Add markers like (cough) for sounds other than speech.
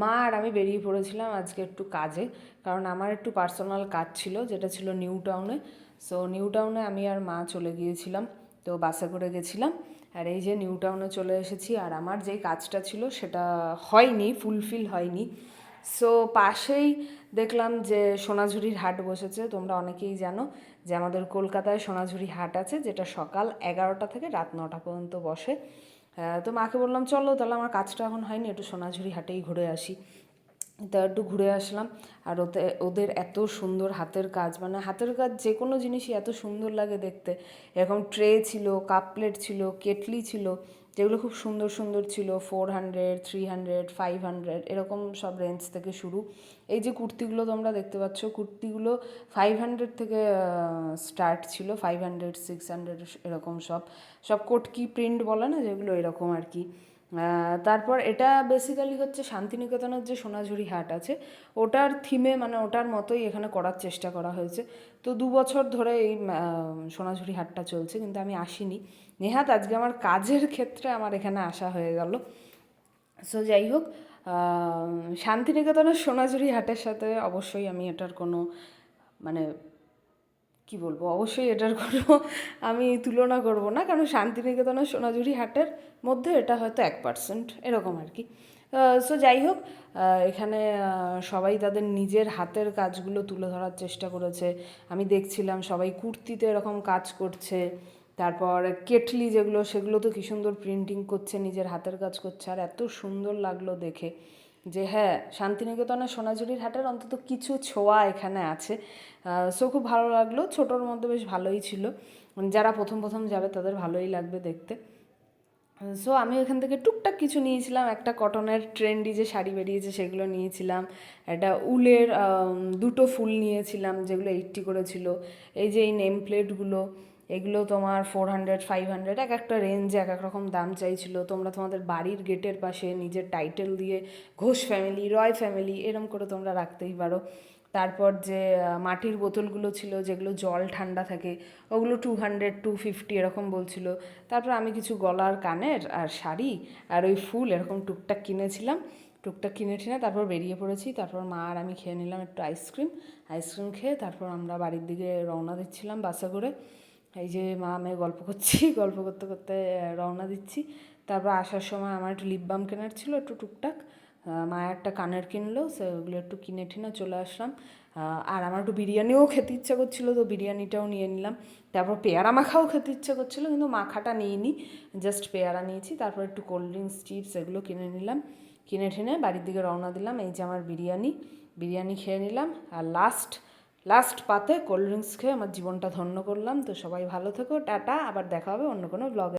মা আর আমি বেরিয়ে পড়েছিলাম আজকে একটু কাজে, কারণ আমার একটু পার্সোনাল কাজ ছিল, যেটা ছিল নিউ টাউনে সো নিউ টাউনে আমি আর মা চলে গিয়েছিলাম, তো বাসে করে গেছিলাম। আর এই যে নিউ টাউনে চলে এসেছি, আর আমার যেই কাজটা ছিল সেটা হয়নি ফুলফিল হয়নি। সো পাশেই দেখলাম যে সোনাঝুরির হাট বসেছে, তোমরা অনেকেই জানো যে আমাদের কলকাতায় সোনাঝুরি হাট আছে, যেটা সকাল এগারোটা থেকে রাত নটা পর্যন্ত বসে। তো মাকে বললাম, চলো তাহলে আমার কাজটা এখন হয়নি, একটু সোনাঝুরি হাটেই ঘুরে আসি। তা একটু ঘুরে আসলাম। আর ওতে, ওদের এত সুন্দর হাতের কাজ মানে হাতের কাজ যে কোনো জিনিসই এত সুন্দর লাগে দেখতে। এরকম ট্রে ছিল কাপ প্লেট ছিল, কেটলি ছিল যেগুলো খুব সুন্দর সুন্দর ছিল four hundred three hundred five hundred এরকম সব রেঞ্জ থেকে শুরু। এই যে কুর্তিগুলো তোমরা দেখতে পাচ্ছ, কুর্তিগুলো ফাইভ হান্ড্রেড থেকে স্টার্ট ছিল ফাইভ হান্ড্রেড সিক্স হান্ড্রেড এরকম সব। সব কোটকি প্রিন্ট বলে না, যেগুলো এরকম আর কি। তারপর এটা বেসিক্যালি হচ্ছে শান্তিনিকেতনের যে সোনাঝুরি হাট আছে, ওটার থিমে মানে ওটার মতোই এখানে করার চেষ্টা করা হয়েছে। তো দু বছর ধরে এই সোনাঝুরি হাটটা চলছে, কিন্তু আমি আসিনি। নেহাত আজকে আমার কাজের ক্ষেত্রে আমার এখানে আসা হয়ে গেল। সো যাই হোক শান্তিনিকেতনের সোনাঝুরি হাটের সাথে অবশ্যই আমি এটার কোনো মানে কি বলব? অবশ্যই এটার কোনো (laughs) আমি তুলনা করব না, কারণ শান্তিনিকেতনের সোনাঝুরি হাটের মধ্যে এটা হয়তো এক পার্সেন্ট এরকম আর কি। সো যাই হোক এখানে সবাই তাদের নিজের হাতের কাজগুলো তুলে ধরার চেষ্টা করেছে। আমি দেখছিলাম সবাই কুর্তিতে এরকম কাজ করছে, তারপর কেটলি যেগুলো, সেগুলো তো কী সুন্দর প্রিন্টিং করছে, নিজের হাতের কাজ করছে, আর এত সুন্দর লাগল দেখে। যে হ্যাঁ শান্তিনিকেতনের সোনাঝুরির হাটের অন্তত কিছু ছোঁয়া এখানে আছে। সো খুব ভালো লাগল। ছোটোর মধ্যে বেশ ভালোই ছিল। যারা প্রথম প্রথম যাবে তাদের ভালোই লাগবে দেখতে। সো আমি এখান থেকে টুকটাক কিছু নিয়েছিলাম। একটা কটনের ট্রেন্ডি যে শাড়ি বেরিয়েছে সেগুলো নিয়েছিলাম। একটা উলের দুটো ফুল নিয়েছিলাম যেগুলো এইটটি করেছিল। এই যে এই নেম প্লেটগুলো এগুলো তোমার ফোর হান্ড্রেড ফাইভ হান্ড্রেড এক একটা রেঞ্জে এক এক রকম দাম চাইছিল। তোমরা তোমাদের বাড়ির গেটের পাশে নিজের টাইটেল দিয়ে ঘোষ ফ্যামিলি রয় ফ্যামিলি এরম করে তোমরা রাখতেই পারো। তারপর যে মাটির বোতলগুলো ছিল, যেগুলো জল ঠান্ডা থাকে, ওগুলো টু হান্ড্রেড টু ফিফটি এরকম বলছিল। তারপর আমি কিছু গলার কানের আর শাড়ি আর ওই ফুল এরকম টুকটাক কিনেছিলাম। টুকটাক কিনে টিনে তারপর বেরিয়ে পড়েছি। তারপর মা আর আমি খেয়ে নিলাম একটু আইসক্রিম আইসক্রিম খেয়ে তারপর আমরা বাড়ির দিকে রওনা দিচ্ছিলাম বাসে করে। এই যে মা, আমি গল্প করছি, (laughs) গল্প করতে করতে রওনা দিচ্ছি। তারপর আসার সময় আমার একটু লিপ বাম কেনার ছিল, একটু টুকটাক। মা একটা কানের কিনলো সেগুলো একটু কিনে টিনে চলে আসলাম। আর আমার একটু বিরিয়ানিও খেতে ইচ্ছা করছিল, তো বিরিয়ানিটাও নিয়ে নিলাম। তারপর পেয়ারা মাখাও খেতে ইচ্ছা করছিল, কিন্তু মাখাটা নিইনি। জাস্ট পেয়ারা নিয়েছি, তারপর একটু কোল্ড ড্রিঙ্কস চিপস এগুলো কিনে নিলাম। কিনে ঠেনে বাড়ির দিকে রওনা দিলাম, এই যে আমার বিরিয়ানি। বিরিয়ানি খেয়ে নিলাম, আর লাস্ট লাস্ট পাতে কোল্ড ড্রিঙ্কস খেয়ে আমার জীবনটা ধন্য করলাম। তো সবাই ভালো থেকো, টাটা। আবার দেখা হবে অন্য কোনো ব্লগে